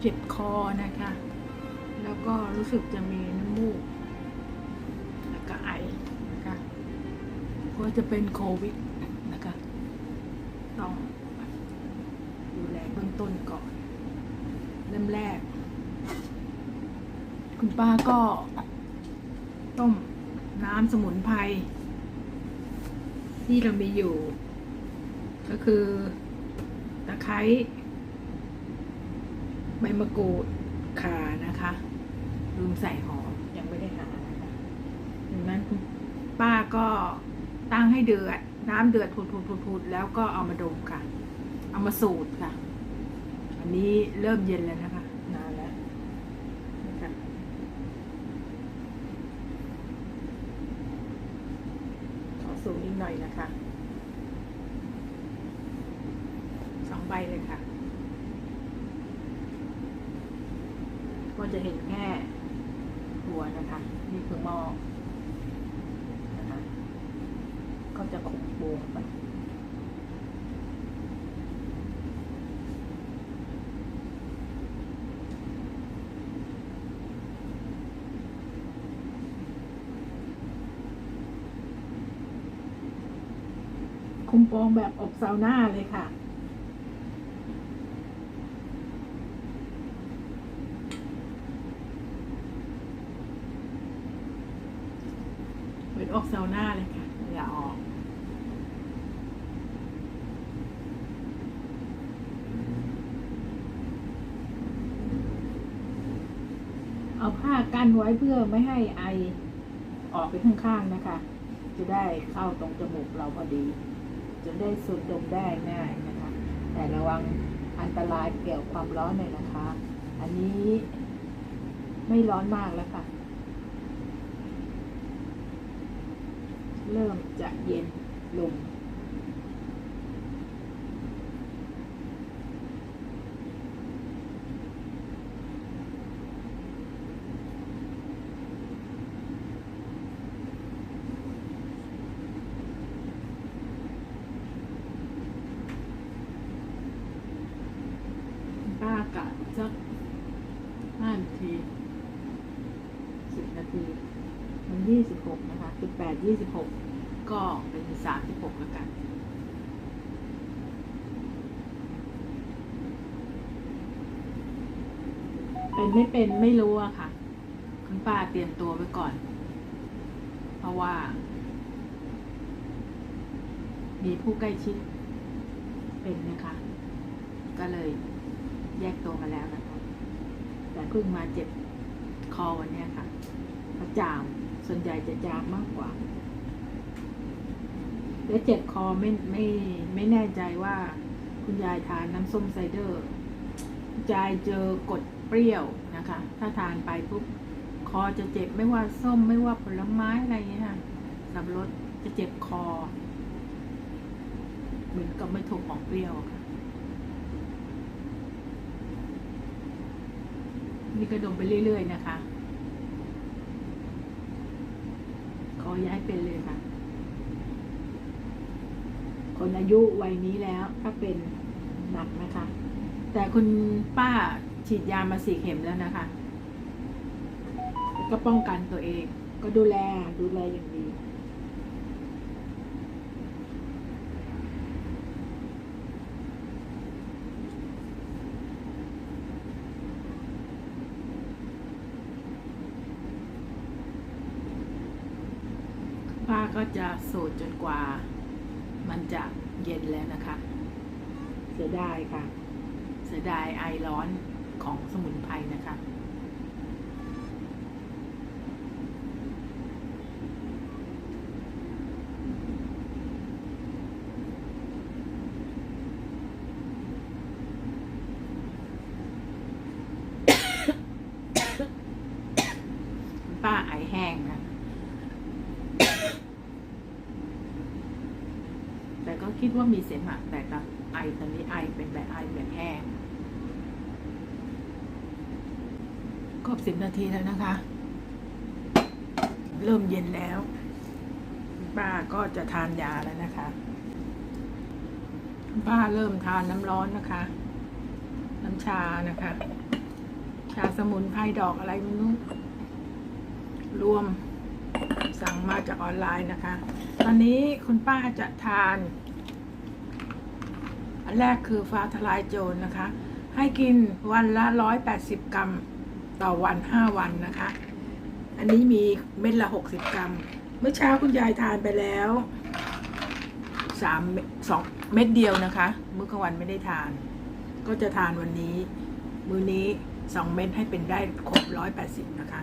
เจ็บคอนะคะ แล้วก็รู้สึกจะมีน้ำมูก แล้วก็ไอนะคะก็จะเป็นโควิดนะคะ ต้องดูแลเบื้องต้นก่อน เริ่มแรก คุณป้าก็ต้มน้ำสมุนไพรที่เรามีอยู่ ก็คือตะไคร้ ใบมะกรูดข่านะคะลืมใส่หอมยังไม่ได้หานะคะดังนั้นป้าก็ตั้งให้เดือด น้ำเดือดพุดๆๆๆแล้วก็เอามาดมค่ะ เอามาสูตรค่ะ อันนี้เริ่มเย็นแล้วนะคะ นานแล้วนะคะ ขอสูงอีกหน่อยนะคะ สองใบเลยค่ะ ก็ จะเห็นแค่หัวนะคะ นี่คือหม้อนะคะ ก็จะคลุกโบงไปคุมโปงแบบอบซาวน่าเลยค่ะ เป็นอบซาวน่าเลยค่ะอย่าออกเอาผ้ากั้นไว้เพื่อไม่ให้ไอออกไปข้างๆนะคะ จะได้เข้าตรงจมูกเราพอดี จะได้สูดดมได้ง่ายนะคะ แต่ระวังอันตรายเกี่ยวความร้อนหน่อยนะคะ อันนี้ไม่ร้อนมากแล้วค่ะ เริ่มจะเย็นลงป้ากะสักห้านาทีสิบนาที มันยี่สิบหกนะคะสิบแปดยี่สิบหกก็เป็นสามสิบหกแล้วกันเป็นไม่เป็นไม่รู้อะค่ะ คุณป้าเตรียมตัวไว้ก่อน เพราะว่า มีผู้ใกล้ชิด เป็นนะคะ ก็เลยแยกตัวมาแล้วนะคะ แต่เพิ่งมาเจ็บคอวันนี้ค่ะพระจาม ส่วนใหญ่จะจามมากกว่า แล้วเจ็บคอไม่ไม่ไม่แน่ใจว่า คุณยายทานน้ำส้มไซเดอร์ยายเจอกดเปรี้ยวนะคะ ถ้าทานไปปุ๊บคอจะเจ็บไม่ว่าส้มไม่ว่าผลไม้อะไรเงี้ยค่ะสับรสจะเจ็บคอ เหมือนกับไม่ถูกของเปรี้ยวค่ะ นี่ก็ดมไปเรื่อย ๆ นะคะ ข อย่ายเป็นเลยค่ะ คนอายุวัยนี้แล้วถ้าเป็นหนักนะคะ แต่คุณป้าฉีดยามาสี่เข็มแล้วนะคะ ก็ป้องกันตัวเอง ก็ดูแลดูแลอย่างดี ป้าก็จะสูดจนกว่า มันจะเย็นแล้วนะคะ เสียดายค่ะ เสียดายไอร้อนของสมุนไพรนะคะ คุณป้าไอแห้งนะ แต่ก็ คิดว่ามีเสมหะแต่ก็ไอตอนนี้ไอเป็นแบบไอแบบแห้งครบสิบนาทีแล้วนะคะ เริ่มเย็นแล้ว ป้าก็จะทานยาแล้วนะคะ ป้าเริ่มทานน้ำร้อนนะคะ น้ำชานะคะ ชาสมุนไพรดอกอะไรไม่รู้รวมสั่งมาจากออนไลน์นะคะ ตอนนี้คุณป้าจะทาน อันแรกคือฟ้าทลายโจรนะคะ ให้กินวันละ 180 กรัมต่อวัน 5 วันนะคะ อันนี้มีเม็ดละ 60 กรัม เมื่อเช้าคุณยายทานไปแล้ว3เม็ดสองเม็ดเดียวนะคะ มื้อกลางวันไม่ได้ทาน ก็จะทานวันนี้ มื้อนี้ 2 เม็ดให้เป็นได้ครบ 180 นะคะ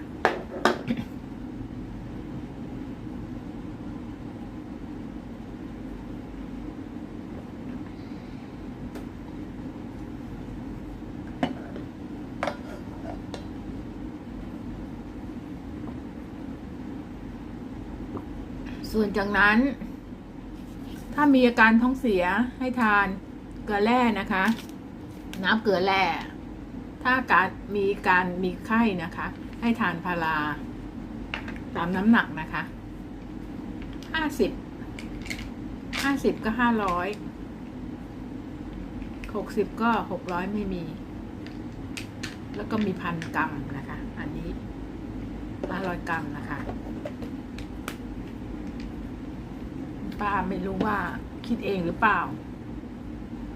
ส่วนจากนั้น ถ้ามีอาการท้องเสียให้ทานเกลือแร่นะคะ น้ำเกลือแร่ ถ้าการมีการมีไข้นะคะ ให้ทานพาราตามน้ำหนักนะคะห้าสิบห้าสิบก็ห้าร้อยหกสิบก็หกร้อยไม่มี แล้วก็มีพันกรัมนะคะ อันนี้ห้าร้อยกรัมนะคะ ป้าไม่รู้ว่าคิดเองหรือเปล่า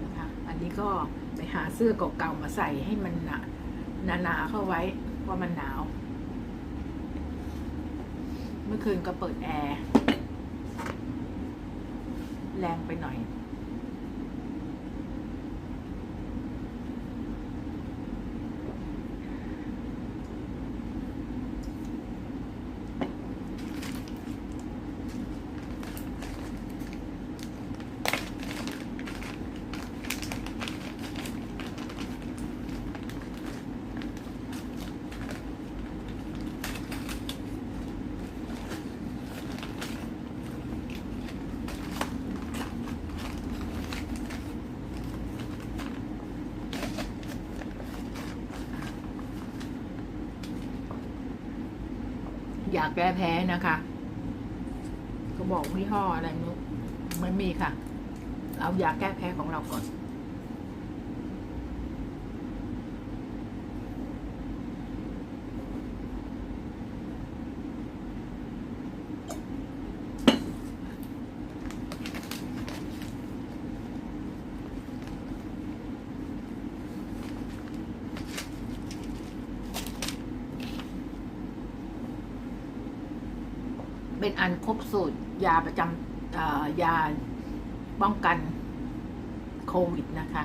นะคะอันนี้ก็ไปหาเสื้อเก่าๆมาใส่ให้มันหนาหนาๆเข้าไว้เพราะมันหนาว เมื่อคืนก็เปิดแอร์ แรงไปหน่อย อยากแก้แพ้นะคะก็บอกยี่ห้ออะไรนู้ไม่มีค่ะเอายาแก้แพ้ของเราก่อน เป็นอันครบสูตรยาประจำยาป้องกันโควิดนะคะ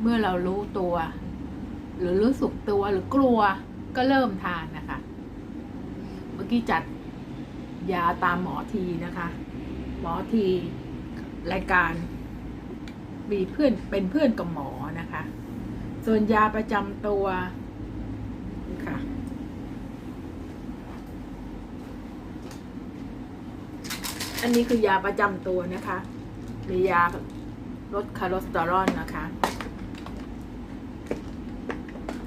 เมื่อเรารู้ตัว หรือรู้สึกตัวหรือกลัวก็เริ่มทานนะคะ เมื่อกี้จัดยาตามหมอทีนะคะ หมอทีรายการมีเพื่อนเป็นเพื่อนกับหมอนะคะ ส่วนยาประจำตัวค่ะ อันนี้คือยาประจำตัวนะคะ มียาลดคอเลสเตอรอลนะคะ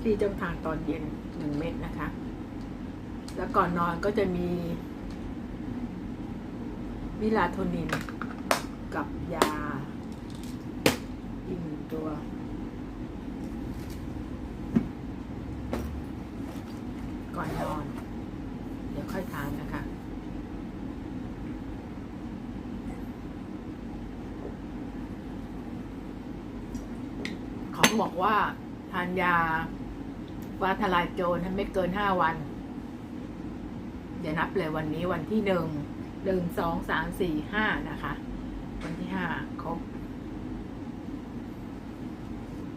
ที่ต้องทานตอนเย็นหนึ่งเม็ดนะคะ แล้วก่อนนอนก็จะมีมิลาโทนิน กับยาอีกหนึ่งตัวก่อนนอน เดี๋ยวค่อยทานนะคะ เขา บอกว่าทานยาฟ้าทลายโจรให้ไม่เกินห้าวัน เดี๋ยวนับเลยวันนี้วันที่หนึ่งหนึ่งสองสามสี่ห้านะคะ วันที่ห้าครบ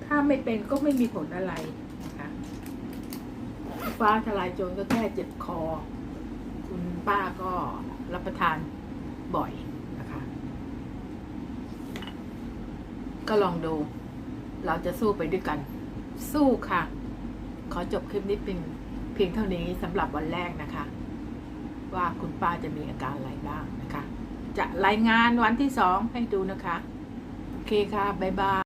ถ้าไม่เป็นก็ไม่มีผลอะไรนะคะฟ้าทลายโจรก็แค่เจ็บคอ คุณป้าก็รับประทานบ่อยนะคะ ก็ลองดู เราจะสู้ไปด้วยกัน สู้ค่ะ ขอจบคลิปนี้เป็นเพียงเท่านี้สำหรับวันแรกนะคะ ว่าคุณป้าจะมีอาการอะไรบ้างนะคะ จะรายงานวันที่สองให้ดูนะคะ โอเคค่ะ บ๊ายบาย